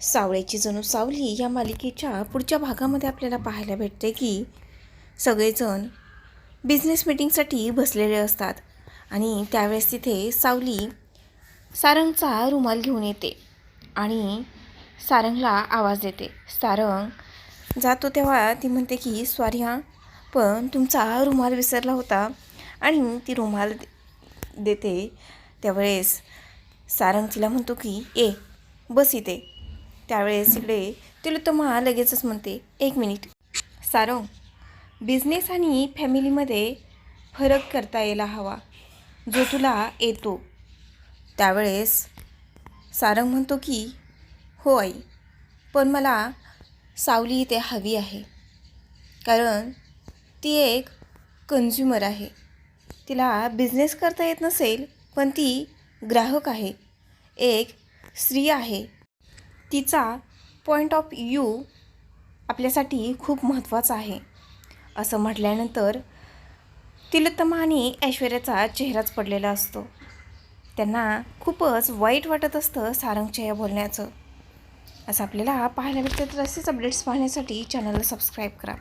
सावळ्याची जणू सावली या मालिकेच्या पुढच्या भागामध्ये आपल्याला पाहायला भेटते की सगळेजण बिझनेस मिटिंगसाठी बसलेले असतात आणि त्यावेळेस तिथे सावली सारंगचा रुमाल घेऊन येते आणि सारंगला आवाज देते. सारंग जातो तेव्हा ती म्हणते की स्वार्या पण तुमचा रुमाल विसरला होता आणि ती रुमाल देते. त्यावेळेस सारंग तिला म्हणतो की ए बस इथे. त्यावेळेस इकडे तुम्हाला लगेचच म्हणते एक मिनिट. सारंग बिझनेस आणि फॅमिलीमध्ये फरक करता यायला हवा जो तुला येतो. त्यावेळेस सारंग म्हणतो की हो आई पण मला सावली इथे हवी आहे कारण ती एक कन्झ्युमर आहे. तिला बिझनेस करता येत नसेल पण ती ग्राहक आहे एक स्त्री आहे तिचा पॉईंट ऑफ व्ह्यू आपल्यासाठी खूप महत्त्वाचा आहे. असं म्हटल्यानंतर तिलोत्तमा आणि ऐश्वर्याचा चेहराच पडलेला असतो. त्यांना खूपच वाईट वाटत असतं सारंगच्या या बोलण्याचं. असं आपल्याला पाहायला भेटतं तर असेच अपडेट्स पाहण्यासाठी चॅनलला सबस्क्राईब करा.